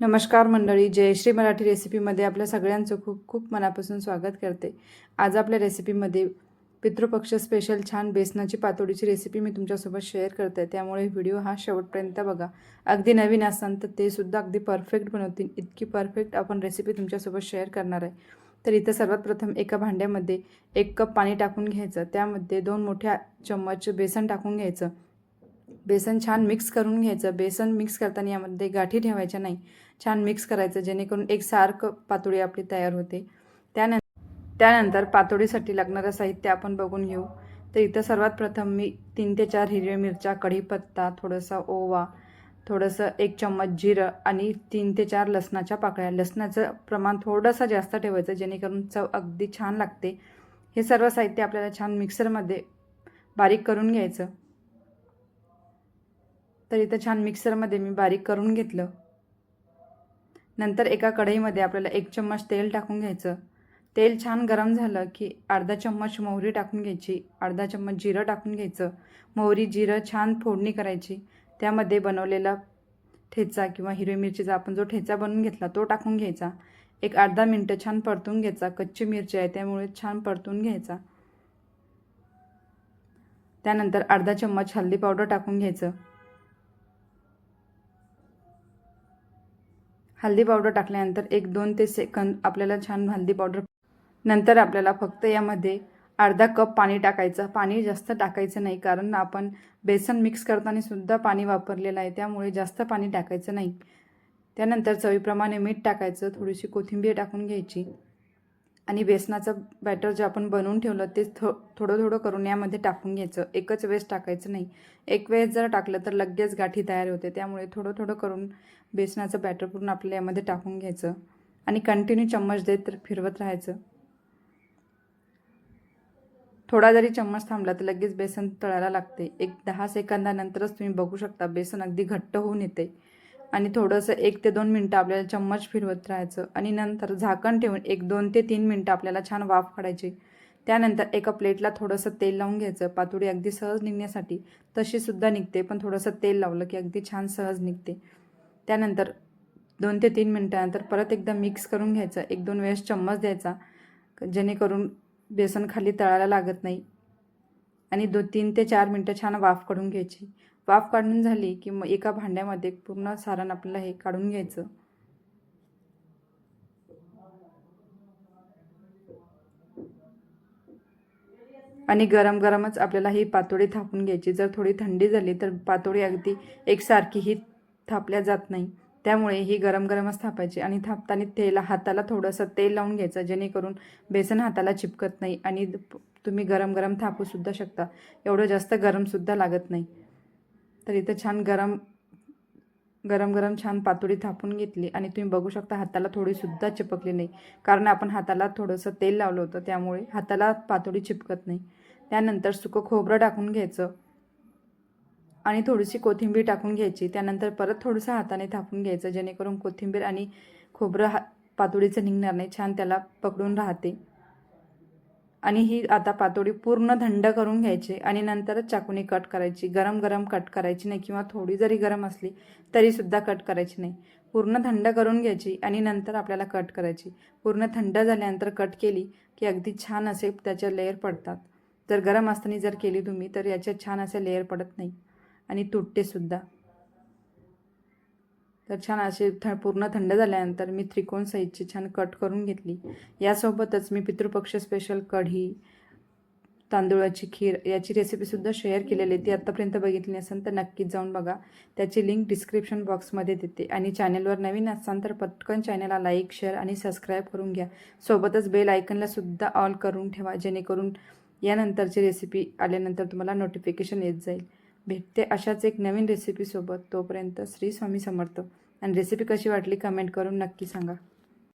नमस्कार मंडळी जयश्री मराठी रेसिपीमध्ये आपल्या सगळ्यांचं खूप खूप मनापासून स्वागत करते. आज आपल्या रेसिपीमध्ये पितृपक्ष स्पेशल छान बेसनाची पातोडीची रेसिपी मी तुमच्यासोबत शेअर करते. त्यामुळे व्हिडिओ हा शेवटपर्यंत बघा. अगदी नवीन असाल तर ते सुद्धा अगदी परफेक्ट बनवतील. इतकी परफेक्ट आपण रेसिपी तुमच्यासोबत शेअर करणार आहे. तर इथं सर्वात प्रथम एका भांड्यामध्ये एक कप पाणी टाकून घ्यायचं. त्यामध्ये दोन मोठ्या चम्मच बेसन टाकून घ्यायचं. बेसन छान मिक्स करून घ्यायचं. बेसन मिक्स करताना यामध्ये गाठी ठेवायच्या नाही. छान मिक्स करायचं जेणेकरून एक सारखं पातोळी आपली तयार होते. त्यानंतर त्यानंतर पातोडीसाठी लागणारं साहित्य आपण बघून घेऊ. तर इथं सर्वात प्रथम मी तीन ते चार हिरव्या मिरच्या कढीपत्ता थोडंसं ओवा थोडंसं एक चम्मच जिरं आणि तीन ते चार लसणाच्या पाकळ्या. लसणाचं प्रमाण थोडंसं जास्त ठेवायचं जेणेकरून चव अगदी छान लागते. हे सर्व साहित्य आपल्याला छान मिक्सरमध्ये बारीक करून घ्यायचं. तर इथं छान मिक्सरमध्ये मी बारीक करून घेतलं. नंतर एका कढईमध्ये आपल्याला एक चम्मच तेल टाकून घ्यायचं. तेल छान गरम झालं की अर्धा चम्मच मोहरी टाकून घ्यायची अर्धा चम्मच जिरं टाकून घ्यायचं. मोहरी जिरं छान फोडणी करायची. त्यामध्ये बनवलेला ठेचा किंवा हिरवी मिरचीचा आपण जो ठेचा बनवून घेतला तो टाकून घ्यायचा. एक अर्धा मिनटं छान परतून घ्यायचा. कच्ची मिरची आहे त्यामुळे छान परतून घ्यायचा. त्यानंतर अर्धा चम्मच हल्दी पावडर टाकून घ्यायचं. हल्दी पावडर टाकल्यानंतर एक दोन ते सेकंद आपल्याला छान हल्दी पावडर नंतर आपल्याला फक्त यामध्ये अर्धा कप पाणी टाकायचं. पाणी जास्त टाकायचं नाही कारण आपण बेसन मिक्स करताना सुद्धा पाणी वापरलेलं आहे त्यामुळे जास्त पाणी टाकायचं नाही. त्यानंतर चवीप्रमाणे मीठ टाकायचं थोडीशी कोथिंबीर टाकून घ्यायची. आणि बेसनाचं बॅटर जे आपण बनवून ठेवलं ते थो थोडं थोडं करून यामध्ये टाकून घ्यायचं. एकच वेळेस टाकायचं नाही. एक वेळेस जर टाकलं तर लगेच गाठी तयार होते. त्यामुळे थोडं थोडं करून बेसनाचं बॅटर पूर्ण आपल्या यामध्ये टाकून घ्यायचं. आणि कंटिन्यू चम्मच देत फिरवत राहायचं. थोडा जरी चम्मच थांबला तर लगेच बेसन तळायला लागते. एक दहा सेकंदानंतरच तुम्ही बघू शकता बेसन अगदी घट्ट होऊन येते. आणि थोडंसं एक ते दोन मिनटं आपल्याला चम्मच फिरवत राहायचं. आणि नंतर झाकण ठेवून एक दोन ते तीन मिनटं आपल्याला छान वाफ काढायची. त्यानंतर एका प्लेटला थोडंसं तेल लावून घ्यायचं. पातोडी अगदी सहज निघण्यासाठी तशीसुद्धा निघते पण थोडंसं तेल लावलं की अगदी छान सहज निघते. त्यानंतर दोन ते तीन मिनटानंतर परत एकदा मिक्स करून घ्यायचं. एक दोन वेळेस चम्मच द्यायचा जेणेकरून बेसन खाली तळायला लागत नाही. आणि दो तीन ते चार मिनटं छान वाफ काढून घ्यायची. वाफ काढून झाली की मग एका भांड्यामध्ये पूर्ण सारण आपल्याला हे काढून घ्यायचं. आणि गरम गरमच आपल्याला ही पातोडी थापून घ्यायची. जर थोडी थंडी झाली तर पातोडी अगदी एकसारखी ही थापल्या जात नाही. त्यामुळे ही गरम गरमच थापायची आणि थापताना तेला हाताला थोडंसं तेल लावून घ्यायचं जेणेकरून बेसन हाताला चिपकत नाही आणि तुम्ही गरम गरम थापूसुद्धा शकता. एवढं जास्त गरमसुद्धा लागत नाही. तर इथं छान गरम गरम गरम छान पातोडी थापून घेतली आणि तुम्ही बघू शकता हाताला थोडीसुद्धा चिपकली नाही. कारण आपण हाताला थोडंसं तेल लावलं होतं त्यामुळे हाताला पातोडी चिपकत नाही. त्यानंतर सुकं खोबरं टाकून घ्यायचं आणि थोडीशी कोथिंबीर टाकून घ्यायची. त्यानंतर परत थोडंसं हाताने थापून घ्यायचं जेणेकरून कोथिंबीर आणि खोबरं हा पातोडीचं निघणार नाही. छान त्याला पकडून राहते. आणि ही आता पातोडी पूर्ण थंड करून घ्यायची आणि नंतरच चाकूने कट करायची. गरम गरम कट करायची नाही किंवा थोडी जरी गरम असली तरीसुद्धा कट करायची नाही. पूर्ण थंड करून घ्यायची आणि नंतर आपल्याला कट करायची. पूर्ण थंड झाल्यानंतर कट केली की अगदी छान असे त्याच्या लेअर पडतात. जर गरम असताना जर केली तुम्ही तर याच्यात छान असे लेअर पडत नाही. आणि तुटतेसुद्धा तर छान असे थ पूर्ण थंड झाल्यानंतर मी त्रिकोण साईजची छान कट करून घेतली. यासोबतच मी पितृपक्ष स्पेशल कढी तांदूळाची खीर याची रेसिपीसुद्धा शेअर केलेली आहे. ती आत्तापर्यंत बघितली असेल तर नक्कीच जाऊन बघा. त्याची लिंक डिस्क्रिप्शन बॉक्समध्ये देते. आणि चॅनलवर नवीन असाल तर पटकन चॅनलला लाईक शेअर आणि सबस्क्राईब करून घ्या. सोबतच बेल आयकनला सुद्धा ऑल करून ठेवा जेणेकरून यानंतरची रेसिपी आल्यानंतर तुम्हाला नोटिफिकेशन येत जाईल. भेटते अशाच एक नवीन रेसिपीसोबत तोपर्यंत श्री स्वामी समर्थ. आणि रेसिपी कशी वाटली कमेंट करून नक्की सांगा.